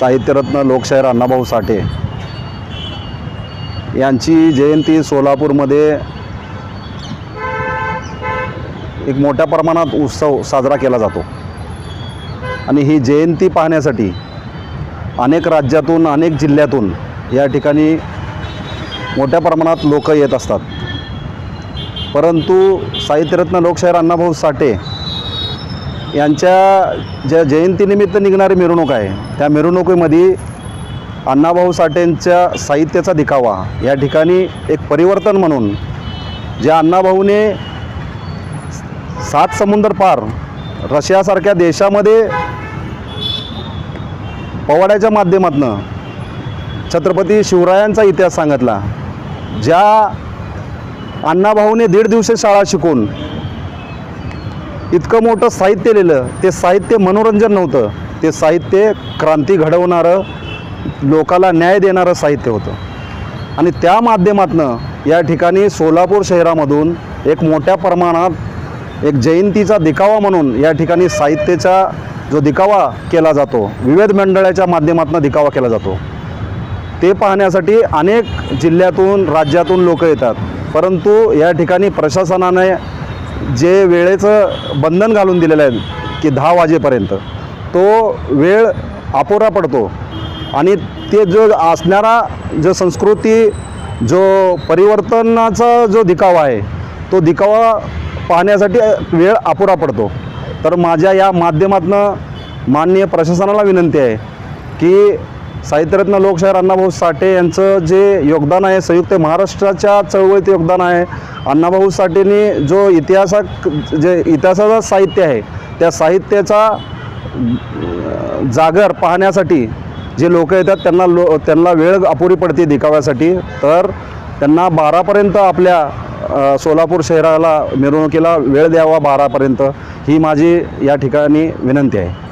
साहित्यरत्न लोकशाहीर अण्णाभाऊ साठे यांची जयंती सोलापूरमध्ये एक मोठ्या प्रमाणात उत्सव साजरा केला जातो. आणि ही जयंती पाहण्यासाठी अनेक राज्यातून अनेक जिल्ह्यातून या ठिकाणी मोठ्या प्रमाणात लोक येत असतात. परंतु साहित्यरत्न लोकशाहीर अण्णाभाऊ साठे यांच्या ज्या जयंतीनिमित्त निघणारी मिरवणूक आहे त्या मिरवणुकीमध्ये अण्णाभाऊ साठेंच्या साहित्याचा दिखावा या ठिकाणी एक परिवर्तन म्हणून ज्या अण्णाभाऊने सात समुंदर पार रशियासारख्या देशामध्ये पवाड्याच्या माध्यमातनं छत्रपती शिवरायांचा इतिहास सांगितला ज्या अण्णाभाऊने दीड दिवसे शाळा शिकून इतकं मोठं साहित्य लिहिलं. ते साहित्य मनोरंजन नव्हतं. ते साहित्य क्रांती घडवणारं लोकाला न्याय देणारं साहित्य होतं. आणि त्या माध्यमातनं या ठिकाणी सोलापूर शहरामधून एक मोठ्या प्रमाणात एक जयंतीचा दिखावा म्हणून या ठिकाणी साहित्याचा जो दिखावा केला जातो विविध मंडळाच्या माध्यमातून दिखावा केला जातो. ते पाहण्यासाठी अनेक जिल्ह्यातून राज्यातून लोक येतात. परंतु या ठिकाणी प्रशासनाने जे वेळेचं बंधन घालून दिलेलं आहे की दहा वाजेपर्यंत तो वेळ अपुरा पडतो. आणि ते जो असणारा जो संस्कृती जो परिवर्तनाचा जो दिखावा आहे तो दिखावा पाहण्यासाठी वेळ अपुरा पडतो. तर माझ्या या माध्यमातनं माननीय प्रशासनाला विनंती आहे की साहित्यरत्न लोकशाहीर अण्णाभाऊ साठे यांचं जे योगदान आहे संयुक्त महाराष्ट्राच्या चळवळीत योगदान आहे अण्णाभाऊ साठेंनी जो इतिहासात जे इतिहासाचं साहित्य आहे त्या साहित्याचा जागर पाहण्यासाठी जे लोक येतात त्यांना लो त्यांना वेळ अपुरी पडते दिखाव्यासाठी. तर त्यांना बारापर्यंत आपल्या सोलापूर शहराला मिरवणुकीला वेळ द्यावा बारापर्यंत. ही माझी या ठिकाणी विनंती आहे.